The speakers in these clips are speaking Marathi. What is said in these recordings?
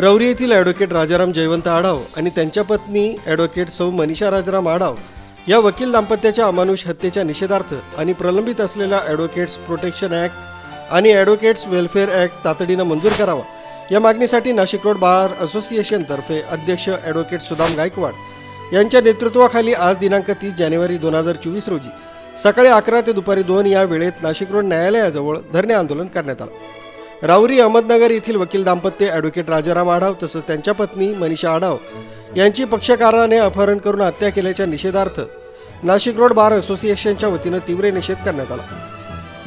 रवरी येथील ॲडव्होकेट राजाराम जयवंत आढाव आणि त्यांच्या पत्नी ॲडव्होकेट सौ मनीषा राजाराम आढाव या वकील दाम्पत्याच्या अमानुष हत्येच्या निषेधार्थ आणि प्रलंबित असलेल्या ॲडव्होकेट्स प्रोटेक्शन ॲक्ट आणि ॲडव्होकेट्स वेलफेअर ॲक्ट तातडीनं मंजूर करावा. या मागणीसाठी नाशिक रोड बार असोसिएशनतर्फे अध्यक्ष ॲडव्होकेट सुदाम गायकवाड यांच्या नेतृत्वाखाली आज दिनांक तीस जानेवारी दोन हजार चोवीस रोजी सकाळी अकरा ते दुपारी दोन या वेळेत नाशिक रोड न्यायालयाजवळ धरणे आंदोलन करण्यात आलं. राऊरी अहमदनगर येथील वकील दाम्पत्य ॲडव्होकेट राजाराम आढाव तसंच त्यांच्या पत्नी मनीषा आढाव यांची पक्षकाराने अपहरण करून हत्या केल्याच्या निषेधार्थ नाशिक रोड बार असोसिएशनच्या वतीनं तीव्र निषेध करण्यात आला.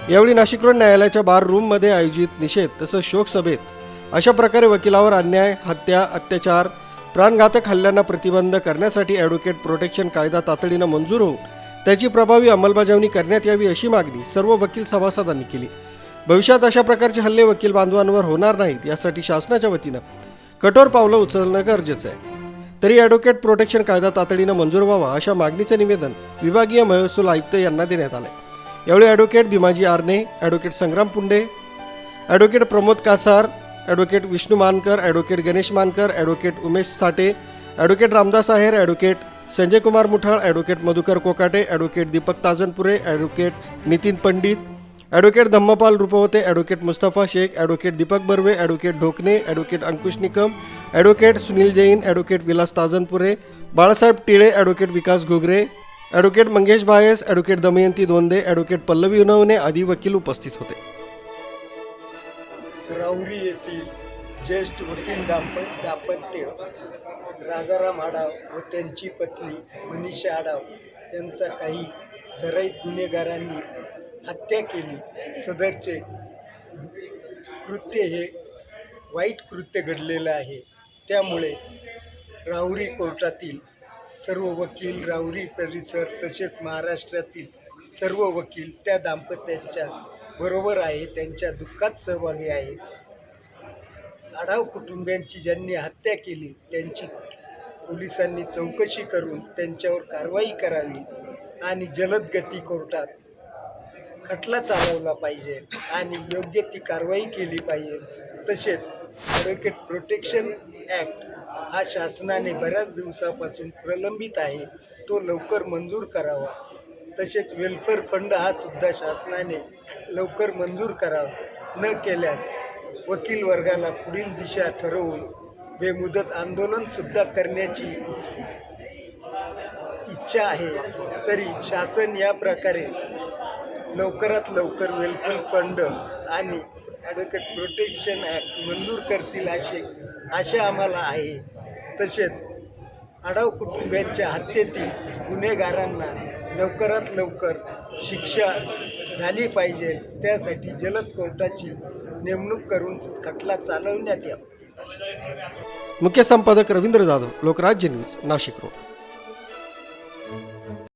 यावेळी नाशिक रोड न्यायालयाच्या बार रूममध्ये आयोजित निषेध तसंच शोकसभेत अशा प्रकारे वकिलावर अन्याय हत्या अत्याचार प्राणघातक हल्ल्यांना प्रतिबंध करण्यासाठी ॲडव्होकेट प्रोटेक्शन कायदा तातडीनं मंजूर होऊन त्याची प्रभावी अंमलबजावणी करण्यात यावी अशी मागणी सर्व वकील सभासदांनी केली. भविष्यात अशा प्रकारचे हल्ले वकील बांधवांवर होणार नाहीत यासाठी शासनाच्या वतीनं कठोर पावलं उचलणं गरजेचं आहे. तरी ॲडव्होकेट प्रोटेक्शन कायदा तातडीनं मंजूर व्हावा अशा मागणीचं निवेदन विभागीय महसूल आयुक्त यांना देण्यात आलं यावेळी advocate Bhimaji Arne advocate Sangram Punde advocate Pramod Kasar advocate Vishnu Mankar advocate Ganesh Mankar advocate Umesh Sathe advocate Ramdas Aher advocate Sanjay Kumar Muthal advocate Madhukar Kokate advocate Deepak Tajanpure advocate Nitin Pandit advocate Dhammapal Rupwate advocate Mustafa Shaikh advocate Deepak Barve advocate Dhokne advocate Ankush Nikam advocate Sunil Jain advocate Vilas Tajanpure Balasaheb Tile advocate Vikas Ghogare advocate Mangesh Bayas advocate Damayanti Donde advocate Pallavi Unavane आदी वकील उपस्थित होते. राऊरी येथील ज्येष्ठ वकील दाम्प दाम्पत्य राजाराम आडाव व त्यांची पत्नी मनीषा आडाव यांचा काही सराईत गुन्हेगारांनी हत्या केली. सदरचे कृत्य हे वाईट कृत्य घडलेलं आहे. त्यामुळे राहुरी कोर्टातील सर्व वकील राहुरी परिसर तसेच महाराष्ट्रातील सर्व वकील त्या दाम्पत्याच्या बरोबर आहे त्यांच्या दुःखात सहभागी आहेत. आढाव कुटुंबियांची ज्यांनी हत्या केली त्यांची पोलिसांनी चौकशी करून त्यांच्यावर कारवाई करावी आणि जलदगती कोर्टात खटला चालवला पाहिजे आणि योग्य ती कारवाई केली पाहिजे. तसेच ॲडव्होकेट प्रोटेक्शन ॲक्ट हा शासनाने बऱ्याच दिवसापासून प्रलंबित आहे. तो लवकर मंजूर करावा. तसेच वेलफेअर फंड हा सुद्धा शासनाने लवकर मंजूर करावा. न केल्यास वकील वर्गाला पुढील दिशा ठरवून बेमुदत आंदोलनसुद्धा करण्याची इच्छा आहे. तरी शासन या प्रकारे लवकरात लवकर वेलफेअर फंड आणि ॲडव्होकेट प्रोटेक्शन ॲक्ट मंजूर करतील असे आशा आम्हाला आहे. तसेच आडाव कुटुंबियांच्या हत्येतील गुन्हेगारांना लवकरात लवकर शिक्षा झाली पाहिजे. त्यासाठी जलद कोर्टाची नेमणूक करून खटला चालवण्यात यावा. मुख्य संपादक रवींद्र जाधव लोकराज्य न्यूज नाशिक रोड.